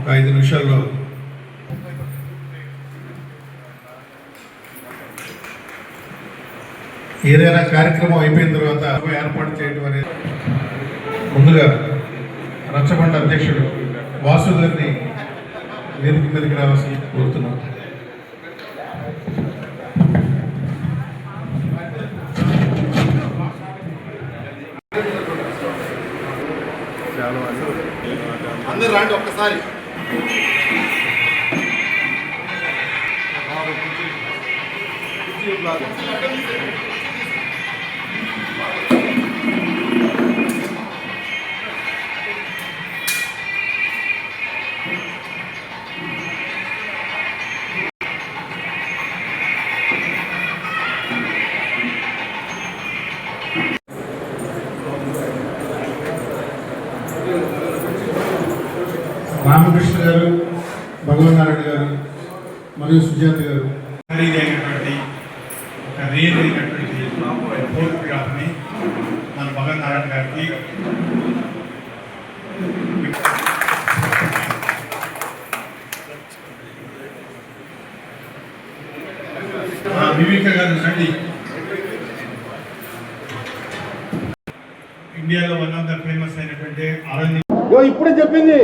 ఒక ఐదు నిమిషాల్లో. ఏదైనా కార్యక్రమం అయిపోయిన తర్వాత ఏర్పాటు చేయడం అనేది ముందుగా రచ్చబండ అధ్యక్షుడు వాసు గారిని వేదిక మీదకి రావాల్సి కోరుతున్నాం. అందరు రండి ఒక్కసారి. రామకృష్ణ గారు భగవన్నారాయణ గారు మరియు సుజాత గారు. ఖరీదైనటువంటి ఒక రియలైనటువంటి ఫోటోగ్రాఫ్ని మన భగన్ నారాయణ గారికి వివేక గారు రండి ఇండియాలో వన్ ఆఫ్ ద ఫేమస్ అయినటువంటి అరణ్య ఇప్పుడు చెప్పింది.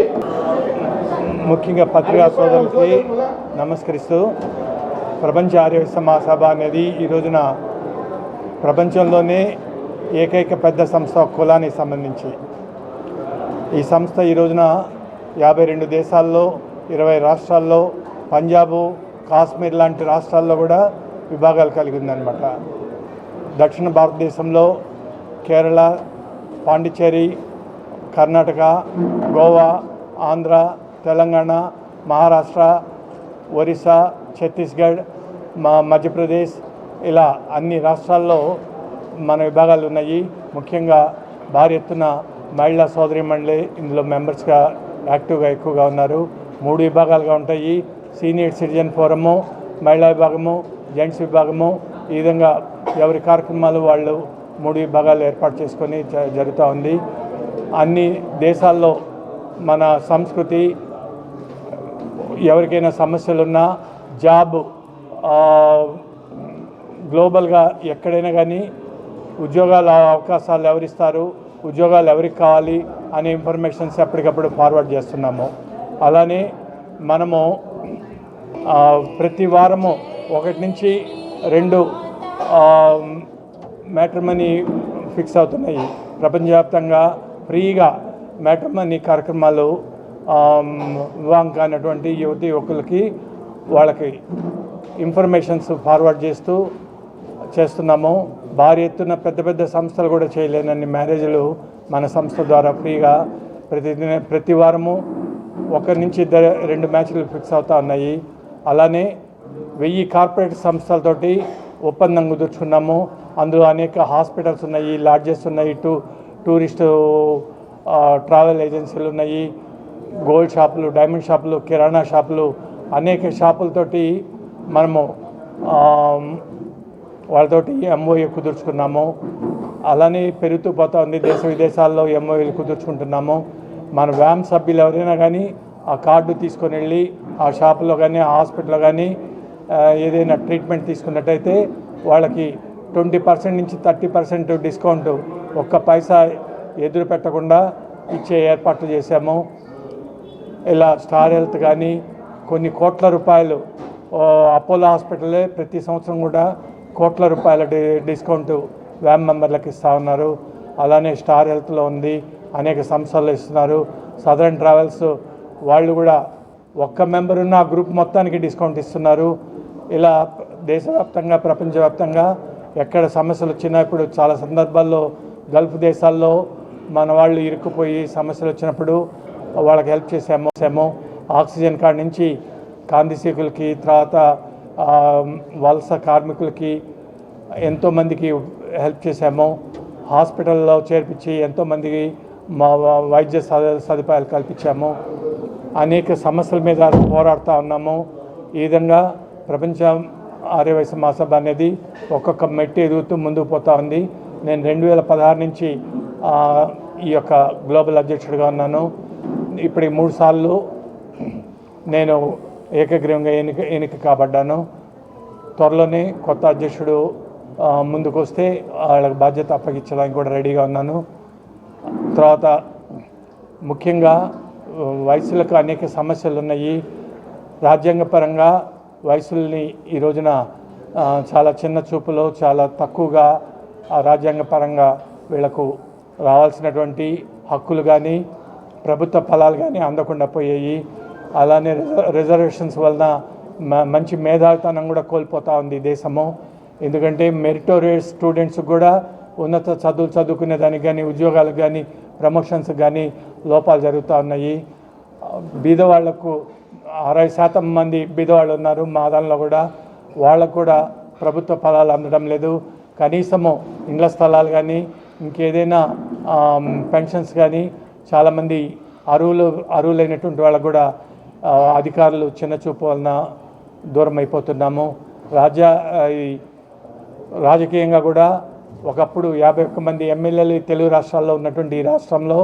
ముఖ్యంగా పత్రికా సోదరులకి నమస్కరిస్తూ ప్రపంచ ఆరోగ్య మహాసభ అనేది ఈ రోజున ప్రపంచంలోనే ఏకైక పెద్ద సంస్థ కులానికి సంబంధించి. ఈ సంస్థ ఈ రోజున యాభై రెండు దేశాల్లో ఇరవై రాష్ట్రాల్లో పంజాబు కాశ్మీర్ లాంటి రాష్ట్రాల్లో కూడా విభాగాలు కలిగి ఉందన్నమాట. దక్షిణ భారతదేశంలో కేరళ పాండిచ్చేరి కర్ణాటక గోవా ఆంధ్ర తెలంగాణ మహారాష్ట్ర ఒరిస్సా ఛత్తీస్గఢ్ మా మధ్యప్రదేశ్ ఇలా అన్ని రాష్ట్రాల్లో మన విభాగాలు ఉన్నాయి. ముఖ్యంగా భారీ ఎత్తున మహిళా సోదరి మండలి ఇందులో మెంబర్స్గా యాక్టివ్గా ఎక్కువగా ఉన్నారు. మూడు విభాగాలుగా ఉంటాయి. సీనియర్ సిటిజన్ ఫోరము మహిళా విభాగము జెంట్స్ విభాగము. ఈ విధంగా ఎవరి కార్యక్రమాలు వాళ్ళు మూడు విభాగాలు ఏర్పాటు చేసుకొని జ- జరుగుతూ ఉంది. అన్ని దేశాల్లో మన సంస్కృతి ఎవరికైనా సమస్యలున్నా జాబ్ గ్లోబల్గా ఎక్కడైనా కానీ ఉద్యోగాల అవకాశాలు ఎవరిస్తారు ఉద్యోగాలు ఎవరికి కావాలి అనే ఇన్ఫర్మేషన్స్ ఎప్పటికప్పుడు ఫార్వర్డ్ చేస్తున్నాము. అలానే మనము ప్రతి వారము ఒకటి నుంచి రెండు మ్యాట్రిమనీ ఫిక్స్ అవుతున్నాయి. ప్రపంచవ్యాప్తంగా ఫ్రీగా మ్యాట్రిమనీ కార్యక్రమాలు వివాహం కానటువంటి యువతి యువకులకి వాళ్ళకి ఇన్ఫర్మేషన్స్ ఫార్వర్డ్ చేస్తూ చేస్తున్నాము. భారీ ఎత్తున పెద్ద పెద్ద సంస్థలు కూడా చేయలేనన్ని మ్యారేజ్లు మన సంస్థ ద్వారా ఫ్రీగా ప్రతి ప్రతి వారము ఒకరి నుంచి ఇద్దరు రెండు మ్యాచ్లు ఫిక్స్ అవుతా ఉన్నాయి. అలానే వెయ్యి కార్పొరేట్ సంస్థలతోటి ఒప్పందం కుదుర్చుకున్నాము అందులో అనేక హాస్పిటల్స్ ఉన్నాయి లాడ్జెస్ ఉన్నాయి టూ టూరిస్టు ట్రావెల్ ఏజెన్సీలు ఉన్నాయి. గోల్డ్ షాపులు డైమండ్ షాపులు కిరాణా షాపులు అనేక షాపులతోటి మనము వాళ్ళతోటి ఎంఓఏ కుదుర్చుకున్నాము. అలానే పెరుగుతూ పోతా ఉంది దేశ విదేశాల్లో ఎంఓఏలు కుదుర్చుకుంటున్నాము. మన వ్యామ్ సభ్యులు ఎవరైనా కానీ ఆ కార్డు తీసుకొని వెళ్ళి ఆ షాపులో కానీ ఆ హాస్పిటల్లో కానీ ఏదైనా ట్రీట్మెంట్ తీసుకున్నట్టయితే వాళ్ళకి ట్వంటీ పర్సెంట్ నుంచి థర్టీ పర్సెంట్ డిస్కౌంట్ ఒక్క పైసా ఎదురు పెట్టకుండా ఇచ్చే ఏర్పాట్లు చేశాము. ఇలా స్టార్ హెల్త్ కానీ కొన్ని కోట్ల రూపాయలు అపోలో హాస్పిటలే ప్రతి సంవత్సరం కూడా కోట్ల రూపాయల డి డిస్కౌంట్ వ్యామ్ మెంబర్లకు ఇస్తూ ఉన్నారు. అలానే స్టార్ హెల్త్లో ఉంది అనేక సంస్థలు ఇస్తున్నారు. సదరన్ ట్రావెల్స్ వాళ్ళు కూడా ఒక్క మెంబర్ ఉన్న ఆ గ్రూప్ మొత్తానికి డిస్కౌంట్ ఇస్తున్నారు. ఇలా దేశవ్యాప్తంగా ప్రపంచవ్యాప్తంగా ఎక్కడ సమస్యలు వచ్చినా ఇప్పుడు చాలా సందర్భాల్లో గల్ఫ్ దేశాల్లో మన వాళ్ళు ఇరుక్కుపోయి సమస్యలు వచ్చినప్పుడు వాళ్ళకి హెల్ప్ చేసాము చేసాము ఆక్సిజన్ కాడ నుంచి కాంతిసీకులకి తర్వాత వలస కార్మికులకి ఎంతోమందికి హెల్ప్ చేశాము. హాస్పిటల్లో చేర్పించి ఎంతోమందికి మా వైద్య సదుపాయాలు కల్పించాము. అనేక సమస్యల మీద పోరాడుతూ ఉన్నాము. ఈ విధంగా ప్రపంచ ఆర్యవైశ్య మహాసభ అనేది ఒక్కొక్క మెట్టి ఎదుగుతూ ముందుకు పోతా ఉంది. నేను రెండు వేల పదహారు నుంచి ఈ యొక్క గ్లోబల్ అధ్యక్షుడిగా ఉన్నాను. ఇప్పుడు మూడు సార్లు నేను ఏకగ్రీవంగా ఎన్నిక ఎన్నిక కాబడ్డాను. త్వరలోనే కొత్త అధ్యక్షుడు ముందుకు వస్తే వాళ్ళకి బాధ్యత అప్పగించడానికి కూడా రెడీగా ఉన్నాను. తర్వాత ముఖ్యంగా వయసులకు అనేక సమస్యలు ఉన్నాయి. రాజ్యాంగపరంగా వయసుల్ని ఈ రోజున చాలా చిన్న చూపులో చాలా తక్కువగా రాజ్యాంగపరంగా వీళ్ళకు రావాల్సినటువంటి హక్కులు కానీ ప్రభుత్వ ఫలాలు కానీ అందకుండా పోయాయి. అలానే రిజ- రిజర్వేషన్స్ వలన మ- మంచి మేధావితనం కూడా కోల్పోతూ ఉంది దేశము. ఎందుకంటే మెరిటోరియస్ స్టూడెంట్స్ కూడా ఉన్నత చదువులు చదువుకునే దానికి కానీ ఉద్యోగాలకు కానీ ప్రమోషన్స్ కానీ లోపాలు జరుగుతూ ఉన్నాయి. బీదవాళ్ళకు అరవై శాతం మంది బీదవాళ్ళు ఉన్నారు మా దానిలో కూడా. వాళ్ళకు కూడా ప్రభుత్వ ఫలాలు అందడం లేదు. కనీసము ఇండ్ల స్థలాలు కానీ ఇంకేదైనా పెన్షన్స్ కానీ చాలామంది అరువులు అరువులైనటువంటి వాళ్ళకు కూడా అధికారులు చిన్న చూపు వలన దూరం అయిపోతున్నాము. రాజ్య రాజకీయంగా కూడా ఒకప్పుడు యాభై ఒక్క మంది ఎమ్మెల్యేలు తెలుగు రాష్ట్రాల్లో ఉన్నటువంటి ఈ రాష్ట్రంలో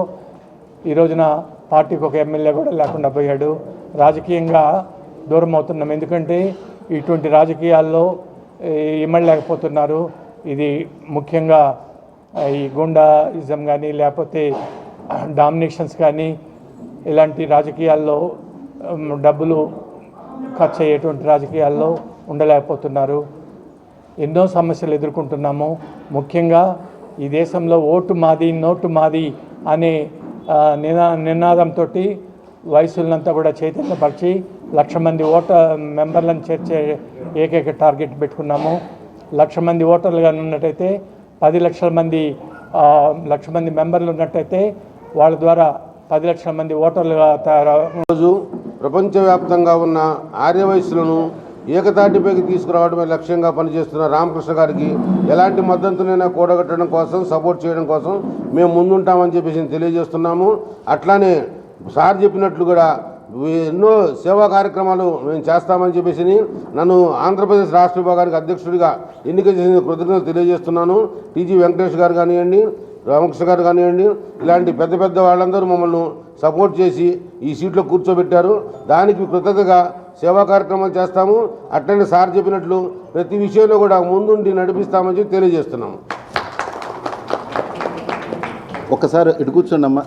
ఈ రోజున పార్టీకి ఒక ఎమ్మెల్యే కూడా లేకుండా పోయాడు. రాజకీయంగా దూరం అవుతున్నాం. ఎందుకంటే ఇటువంటి రాజకీయాల్లో ఇమ్మడలేకపోతున్నారు. ఇది ముఖ్యంగా ఈ గుండాయిజం కానీ లేకపోతే డామినేషన్స్ కానీ ఇలాంటి రాజకీయాల్లో డబ్బులు ఖర్చు అయ్యేటువంటి రాజకీయాల్లో ఉండలేకపోతున్నారు. ఎన్నో సమస్యలు ఎదుర్కొంటున్నాము. ముఖ్యంగా ఈ దేశంలో ఓటు మాది నోటు మాది అనే నినా నినాదంతో వయసులంతా కూడా చైతన్యపరిచి లక్ష మంది ఓట మెంబర్లను చేర్చే ఏకైక టార్గెట్ పెట్టుకున్నాము. లక్ష మంది ఓటర్లుగా ఉన్నట్టయితే పది లక్షల మంది లక్ష మంది మెంబర్లు ఉన్నట్టయితే వాళ్ళ ద్వారా పది లక్షల మంది ఓటర్లుగా తయారు రోజు ప్రపంచవ్యాప్తంగా ఉన్న ఆర్యవయస్సులను ఏకతాటిపైకి తీసుకురావడమే లక్ష్యంగా పనిచేస్తున్న రామకృష్ణ గారికి ఎలాంటి మద్దతునైనా కూడగట్టడం కోసం సపోర్ట్ చేయడం కోసం మేము ముందుంటామని చెప్పేసి తెలియజేస్తున్నాము. అట్లానే సార్ చెప్పినట్లు కూడా ఎన్నో సేవా కార్యక్రమాలు మేము చేస్తామని చెప్పేసి నన్ను ఆంధ్రప్రదేశ్ రాష్ట్ర విభాగానికి అధ్యక్షుడిగా ఎన్నిక చేసిన కృతజ్ఞతలు తెలియజేస్తున్నాను. టీజీ వెంకటేష్ గారు కానివ్వండి రామకృష్ణ గారు కానివ్వండి ఇలాంటి పెద్ద పెద్ద వాళ్ళందరూ మమ్మల్ని సపోర్ట్ చేసి ఈ సీట్లో కూర్చోబెట్టారు. దానికి కృతజ్ఞతగా సేవా కార్యక్రమాలు చేస్తాము. అట్లనే సార్ చెప్పినట్లు ప్రతి విషయంలో కూడా ముందుండి నడిపిస్తామని చెప్పి తెలియజేస్తున్నాము. ఒక్కసారి ఇటు కూర్చోండి అమ్మా